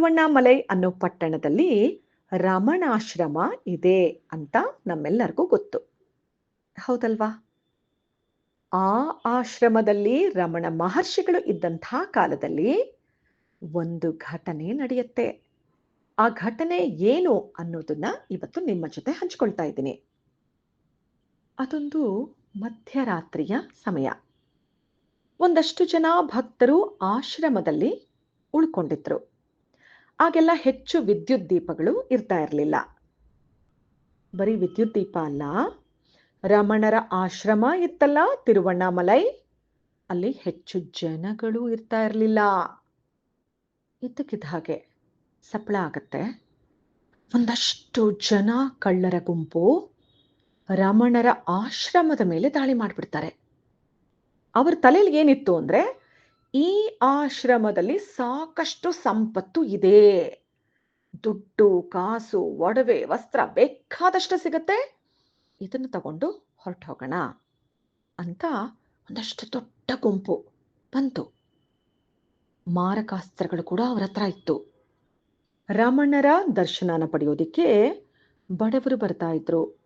ತಿರುವಣ್ಣಾಮಲೈ ಅನ್ನೋ ಪಟ್ಟಣದಲ್ಲಿ ರಮಣಾಶ್ರಮ ಇದೆ ಅಂತ ನಮ್ಮೆಲ್ಲರಿಗೂ ಗೊತ್ತು. ಹೌದಲ್ವಾ? ಆ ಆಶ್ರಮದಲ್ಲಿ ರಮಣ ಮಹರ್ಷಿಗಳು ಇದ್ದಂತಹ ಕಾಲದಲ್ಲಿ ಒಂದು ಘಟನೆ ನಡೆಯುತ್ತೆ. ಆ ಘಟನೆ ಏನು ಅನ್ನೋದನ್ನ ಇವತ್ತು ನಿಮ್ಮ ಜೊತೆ ಹಂಚ್ಕೊಳ್ತಾ ಇದ್ದೀನಿ. ಅದೊಂದು ಮಧ್ಯರಾತ್ರಿಯ ಸಮಯ. ಒಂದಷ್ಟು ಜನ ಭಕ್ತರು ಆಶ್ರಮದಲ್ಲಿ ಉಳ್ಕೊಂಡಿದ್ರು. ಆಗೆಲ್ಲ ಹೆಚ್ಚು ವಿದ್ಯುತ್ ದೀಪಗಳು ಇರ್ತಾ ಇರಲಿಲ್ಲ. ಬರೀ ವಿದ್ಯುತ್ ದೀಪ ಅಲ್ಲ, ರಮಣರ ಆಶ್ರಮ ಇತ್ತಲ್ಲ, ತಿರುವಣ್ಣಾಮಲೈ, ಅಲ್ಲಿ ಹೆಚ್ಚು ಜನಗಳು ಇರ್ತಾ ಇರಲಿಲ್ಲ. ಇದ್ದಕ್ಕಿದ್ದ ಹಾಗೆ ಸಪ್ಪಳ ಆಗತ್ತೆ. ಒಂದಷ್ಟು ಜನ ಕಳ್ಳರ ಗುಂಪು ರಮಣರ ಆಶ್ರಮದ ಮೇಲೆ ದಾಳಿ ಮಾಡಿಬಿಡ್ತಾರೆ. ಅವ್ರ ತಲೆಯಲ್ಲಿ ಏನಿತ್ತು ಅಂದ್ರೆ ಈ ಆಶ್ರಮದಲ್ಲಿ ಸಾಕಷ್ಟು ಸಂಪತ್ತು ಇದೆ. ದುಡ್ಡು, ಕಾಸು, ಒಡವೆ, ವಸ್ತ್ರ ಬೇಕಾದಷ್ಟು ಸಿಗತ್ತೆ. ಇದನ್ನು ತಗೊಂಡು ಹೊರಟು ಹೋಗೋಣ ಅಂತ ಒಂದಷ್ಟು ದೊಡ್ಡ ಗುಂಪು ಬಂತು. ಮಾರಕಾಸ್ತ್ರಗಳು ಕೂಡ ಅವರ ಹತ್ರ ಇತ್ತು. ರಮಣರ ದರ್ಶನನ ಪಡೆಯೋದಿಕ್ಕೆ ಬಡವರು ಬರ್ತಾ ಇದ್ರು,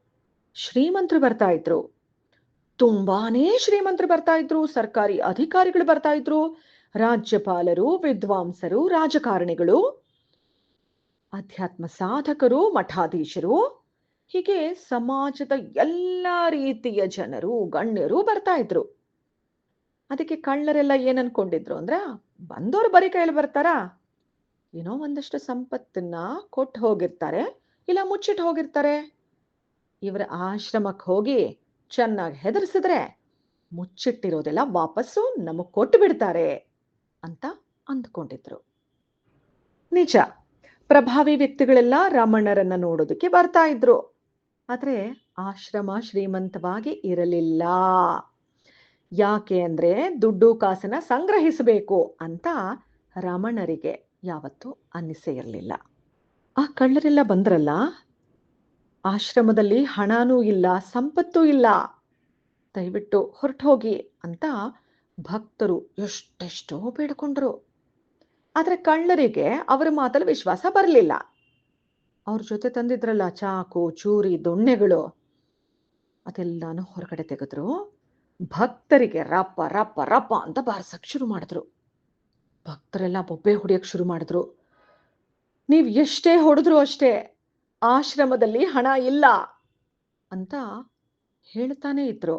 ಶ್ರೀಮಂತರು ಬರ್ತಾ ಇದ್ರು. ತುಂಬಾನೇ ಶ್ರೀಮಂತರು ಬರ್ತಾ ಇದ್ರು, ಸರ್ಕಾರಿ ಅಧಿಕಾರಿಗಳು ಬರ್ತಾ ಇದ್ರು, ರಾಜ್ಯಪಾಲರು, ವಿದ್ವಾಂಸರು, ರಾಜಕಾರಣಿಗಳು, ಅಧ್ಯಾತ್ಮ ಸಾಧಕರು, ಮಠಾಧೀಶರು, ಹೀಗೆ ಸಮಾಜದ ಎಲ್ಲ ರೀತಿಯ ಜನರು, ಗಣ್ಯರು ಬರ್ತಾ ಇದ್ರು. ಅದಕ್ಕೆ ಕಳ್ಳರೆಲ್ಲ ಏನ್ ಅನ್ಕೊಂಡಿದ್ರು ಅಂದ್ರೆ, ಬಂದವರು ಬರೀ ಕೈಯಲ್ಲಿ ಬರ್ತಾರಾ? ಏನೋ ಒಂದಷ್ಟು ಸಂಪತ್ತನ್ನ ಕೊಟ್ಟು ಹೋಗಿರ್ತಾರೆ, ಇಲ್ಲ ಮುಚ್ಚಿಟ್ಟು ಹೋಗಿರ್ತಾರೆ. ಇವರ ಆಶ್ರಮಕ್ಕೆ ಹೋಗಿ ಚೆನ್ನಾಗಿ ಹೆದರಿಸಿದ್ರೆ ಮುಚ್ಚಿಟ್ಟಿರೋದೆಲ್ಲ ವಾಪಸ್ಸು ನಮಗ್ ಕೊಟ್ಟು ಬಿಡ್ತಾರೆ ಅಂತ ಅಂದ್ಕೊಂಡಿದ್ರು. ನಿಜ, ಪ್ರಭಾವಿ ವ್ಯಕ್ತಿಗಳೆಲ್ಲ ರಮಣರನ್ನ ನೋಡೋದಕ್ಕೆ ಬರ್ತಾ ಇದ್ರು. ಆದ್ರೆ ಆಶ್ರಮ ಶ್ರೀಮಂತವಾಗಿ ಇರಲಿಲ್ಲ. ಯಾಕೆ ಅಂದ್ರೆ ದುಡ್ಡು ಕಾಸನ್ನ ಸಂಗ್ರಹಿಸಬೇಕು ಅಂತ ರಮಣರಿಗೆ ಯಾವತ್ತೂ ಅನ್ನಿಸೇ ಇರಲಿಲ್ಲ. ಆ ಕಳ್ಳರೆಲ್ಲ ಬಂದ್ರಲ್ಲ? ಆಶ್ರಮದಲ್ಲಿ ಹಣನೂ ಇಲ್ಲ, ಸಂಪತ್ತೂ ಇಲ್ಲ. ದಯವಿಟ್ಟು ಹೊರಟು ಹೋಗಿ ಅಂತ ಭಕ್ತರು ಎಷ್ಟೆಷ್ಟೋ ಬೇಡ್ಕೊಂಡ್ರು. ಆದರೆ ಕಳ್ಳರಿಗೆ ಅವರ ಮಾತಲ್ಲಿ ವಿಶ್ವಾಸ ಬರಲಿಲ್ಲ. ಅವ್ರ ಜೊತೆ ತಂದಿದ್ರಲ್ಲ ಚಾಕು, ಚೂರಿ, ದೊಣ್ಣೆಗಳು. ಅದೆಲ್ಲಾನು ಹೊರಗಡೆ ತೆಗೆದ್ರು. ಭಕ್ತರಿಗೆ ರಪ್ಪ ರಪ್ಪ ರಪ್ಪ ಅಂತ ಬಾರ್ಸಕ್ ಶುರು ಮಾಡಿದ್ರು. ಭಕ್ತರೆಲ್ಲ ಬೊಬ್ಬೆ ಹೊಡಿಯಕ್ ಶುರು ಮಾಡಿದ್ರು. ನೀವು ಎಷ್ಟೇ ಹೊಡೆದ್ರು ಅಷ್ಟೇ ಆಶ್ರಮದಲ್ಲಿ ಹಣ ಇಲ್ಲ ಅಂತ ಹೇಳ್ತಾನೆ ಇದ್ರು.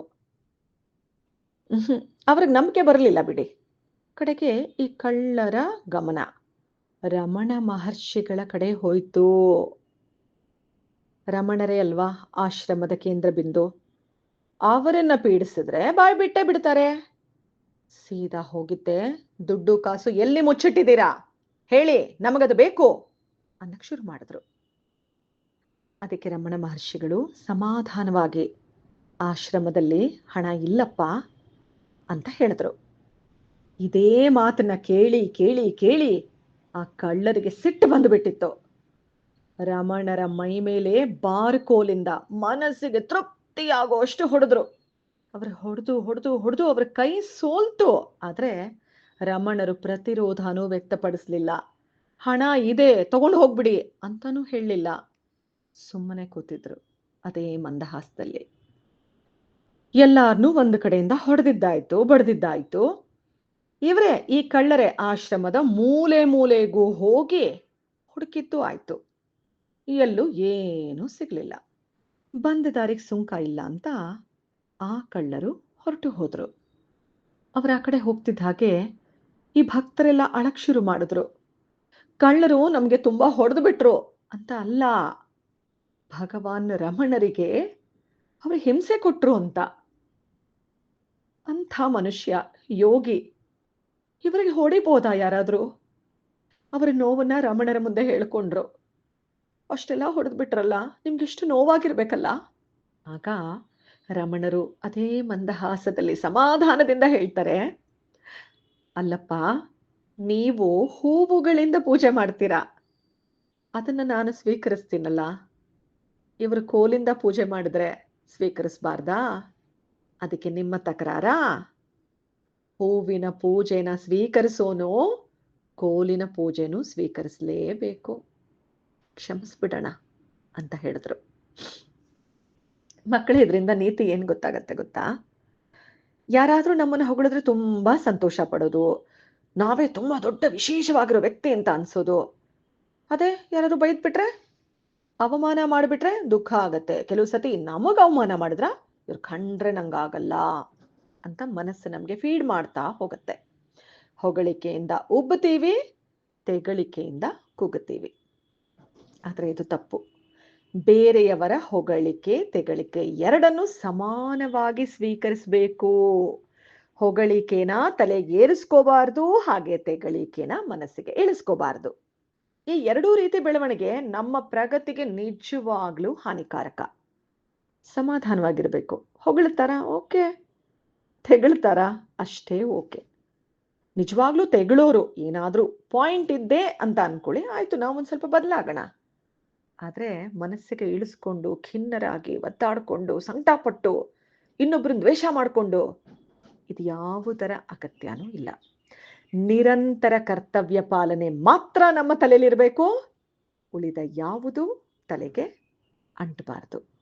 ಅವ್ರಿಗೆ ನಂಬಿಕೆ ಬರಲಿಲ್ಲ ಬಿಡಿ. ಕಡೆಗೆ ಈ ಕಳ್ಳರ ಗಮನ. ರಮಣ ಮಹರ್ಷಿಗಳ ಕಡೆ ಹೋಯ್ತು. ರಮಣರೇ ಅಲ್ವಾ ಆಶ್ರಮದ ಕೇಂದ್ರ ಬಿಂದು? ಅವರನ್ನ ಪೀಡಿಸಿದ್ರೆ ಬಾಯ್ ಬಿಟ್ಟೇ ಬಿಡ್ತಾರೆ. ಸೀದಾ ಹೋಗಿದ್ದೆ, ದುಡ್ಡು ಕಾಸು ಎಲ್ಲಿ ಮುಚ್ಚಿಟ್ಟಿದ್ದೀರಾ? ಹೇಳಿ, ನಮಗದು ಬೇಕು ಅನ್ನಕ್ ಶುರು ಮಾಡಿದ್ರು. ಅದಕ್ಕೆ ರಮಣ ಮಹರ್ಷಿಗಳು ಸಮಾಧಾನವಾಗಿ ಆಶ್ರಮದಲ್ಲಿ ಹಣ ಇಲ್ಲಪ್ಪ ಅಂತ ಹೇಳಿದ್ರು. ಇದೇ ಮಾತನ್ನ ಕೇಳಿ ಕೇಳಿ ಕೇಳಿ ಆ ಕಳ್ಳರಿಗೆ ಸಿಟ್ಟು ಬಂದುಬಿಟ್ಟಿತ್ತು. ರಮಣರ ಮೈ ಮೇಲೆ ಬಾರ್ಕೋಲಿಂದ ಮನಸ್ಸಿಗೆ ತೃಪ್ತಿಯಾಗುವಷ್ಟು ಹೊಡೆದ್ರು. ಅವ್ರ ಹೊಡೆದು ಹೊಡೆದು ಹೊಡೆದು ಅವ್ರ ಕೈ ಸೋಲ್ತು. ಆದ್ರೆ ರಮಣರು ಪ್ರತಿರೋಧನೂ ವ್ಯಕ್ತಪಡಿಸ್ಲಿಲ್ಲ. ಹಣ ಇದೆ, ತಗೊಂಡು ಹೋಗ್ಬಿಡಿ ಅಂತಾನೂ ಹೇಳಲಿಲ್ಲ. ಸುಮ್ಮನೆ ಕೂತಿದ್ರು. ಅದೇ ಮಂದಹಾಸದಲ್ಲಿ. ಎಲ್ಲಾರ್ನೂ ಒಂದು ಕಡೆಯಿಂದ ಹೊಡೆದಿದ್ದಾಯ್ತು, ಬಡ್ದಿದ್ದಾಯ್ತು. ಇವರೇ, ಈ ಕಳ್ಳರೆ ಆಶ್ರಮದ ಮೂಲೆ ಮೂಲೆಗೂ ಹೋಗಿ ಹುಡುಕಿದ್ದು ಆಯ್ತು. ಎಲ್ಲೂ ಏನೂ ಸಿಗ್ಲಿಲ್ಲ. ಬಂದ ದಾರಿಗೆ ಸುಂಕ ಇಲ್ಲ ಅಂತ ಆ ಕಳ್ಳರು ಹೊರಟು ಹೋದ್ರು. ಅವರ ಆ ಕಡೆ ಹೋಗ್ತಿದ್ದ ಹಾಗೆ ಈ ಭಕ್ತರೆಲ್ಲ ಅಳಕ್ ಶುರು ಮಾಡಿದ್ರು. ಕಳ್ಳರು ನಮ್ಗೆ ತುಂಬಾ ಹೊಡೆದು ಬಿಟ್ರು ಅಂತ ಅಲ್ಲ ಭಗವಾನ್ ರಮಣರಿಗೆ ಅವರು ಹಿಂಸೆ ಕೊಟ್ಟರು ಅಂತ. ಅಂಥ ಮನುಷ್ಯ, ಯೋಗಿ, ಇವರಿಗೆ ಹೊಡಿಬೋದಾ ಯಾರಾದರೂ? ಅವರ ನೋವನ್ನ ರಮಣರ ಮುಂದೆ ಹೇಳ್ಕೊಂಡ್ರು. ಅಷ್ಟೆಲ್ಲ ಹೊಡೆದು ಬಿಟ್ರಲ್ಲ ನಿಮ್ಗೆ ಇಷ್ಟು ನೋವಾಗಿರ್ಬೇಕಲ್ಲ? ಆಗ ರಮಣರು ಅದೇ ಮಂದಹಾಸದಲ್ಲಿ ಸಮಾಧಾನದಿಂದ ಹೇಳ್ತಾರೆ, ಅಲ್ಲಪ್ಪ, ನೀವು ಹೂವುಗಳಿಂದ ಪೂಜೆ ಮಾಡ್ತೀರಾ? ಅದನ್ನ ನಾನು ಸ್ವೀಕರಿಸ್ತೀನಲ್ಲ. ಇವರು ಕೋಲಿಂದ ಪೂಜೆ ಮಾಡಿದ್ರೆ ಸ್ವೀಕರಿಸಬಾರ್ದಾ? ಅದಕ್ಕೆ ನಿಮ್ಮ ತಕರಾರಾ? ಹೂವಿನ ಪೂಜೆನ ಸ್ವೀಕರಿಸೋನು, ಕೋಲಿನ ಪೂಜೆನೂ ಸ್ವೀಕರಿಸಲೇಬೇಕು. ಕ್ಷಮಿಸ್ಬಿಡೋಣ ಅಂತ ಹೇಳಿದ್ರು. ಮಕ್ಕಳು, ಇದರಿಂದ ನೀತಿ ಏನು ಗೊತ್ತಾಗತ್ತೆ ಗೊತ್ತಾ? ಯಾರಾದರೂ ನಮ್ಮನ್ನ ಹೊಗಳಿದ್ರೆ ತುಂಬಾ ಸಂತೋಷ ಪಡೋದು. ನಾವೇ ತುಂಬಾ ದೊಡ್ಡ ವಿಶೇಷವಾಗಿರೋ ವ್ಯಕ್ತಿ ಅಂತ ಅನ್ಸೋದು. ಅದೇ, ಯಾರಾದರೂ ಬೈದ್ಬಿಟ್ರೆ? ಅವಮಾನ ಮಾಡಿಬಿಟ್ರೆ ದುಃಖ ಆಗತ್ತೆ. ಕೆಲವು ಸತಿ ನಮಗ್ ಅವಮಾನ ಮಾಡಿದ್ರ? ಇವ್ರು ಕಂಡ್ರೆ ನಂಗಾಗಲ್ಲ ಅಂತ ಮನಸ್ಸು ನಮ್ಗೆ ಫೀಡ್ ಮಾಡ್ತಾ ಹೋಗತ್ತೆ. ಹೊಗಳಿಕೆಯಿಂದ ಉಬ್ಬುತ್ತೀವಿ, ತೆಗಳಿಕೆಯಿಂದ ಕುಗ್ಗುತ್ತೀವಿ ಆದ್ರೆ ಇದು ತಪ್ಪು. ಬೇರೆಯವರ ಹೊಗಳಿಕೆ, ತೆಗಳಿಕೆ ಎರಡನ್ನು ಸಮಾನವಾಗಿ ಸ್ವೀಕರಿಸಬೇಕು. ಹೊಗಳಿಕೆನ ತಲೆಗೇರಿಸ್ಕೋಬಾರ್ದು, ಹಾಗೆ ತೆಗಳಿಕೆನ ಮನಸ್ಸಿಗೆ ಇಳಿಸ್ಕೋಬಾರ್ದು. ಈ ಎರಡೂ ರೀತಿ ಬೆಳವಣಿಗೆ ನಮ್ಮ ಪ್ರಗತಿಗೆ ನಿಜವಾಗ್ಲೂ ಹಾನಿಕಾರಕ. ಸಮಾಧಾನವಾಗಿರಬೇಕು. ಹೊಗಳ್ತಾರ, ಓಕೆ. ತೆಗಳ್ತಾರ, ಅಷ್ಟೇ ಓಕೆ. ನಿಜವಾಗ್ಲೂ ತೆಗಳೋರು, ಏನಾದರೂ ಪಾಯಿಂಟ್ ಇದ್ದೇ ಅಂತ ಅನ್ಕೊಳ್ಳಿ, ಆಯ್ತು, ನಾವು ಒಂದ್ ಸ್ವಲ್ಪ ಬದಲಾಗೋಣ. ಆದ್ರೆ ಮನಸ್ಸಿಗೆ ಇಳಿಸ್ಕೊಂಡು, ಖಿನ್ನರಾಗಿ ಒತ್ತಾಡ್ಕೊಂಡು ಸಂಕಟಪಟ್ಟು ಇನ್ನೊಬ್ರು ದ್ವೇಷ ಮಾಡಿಕೊಂಡು, ಇದು ಯಾವುದರ ಅಗತ್ಯನೂ ಇಲ್ಲ. ನಿರಂತರ ಕರ್ತವ್ಯ ಪಾಲನೆ ಮಾತ್ರ ನಮ್ಮ ತಲೆಯಲ್ಲಿರಬೇಕು. ಉಳಿದ ಯಾವುದು ತಲೆಗೆ ಅಂಟಬಾರದು.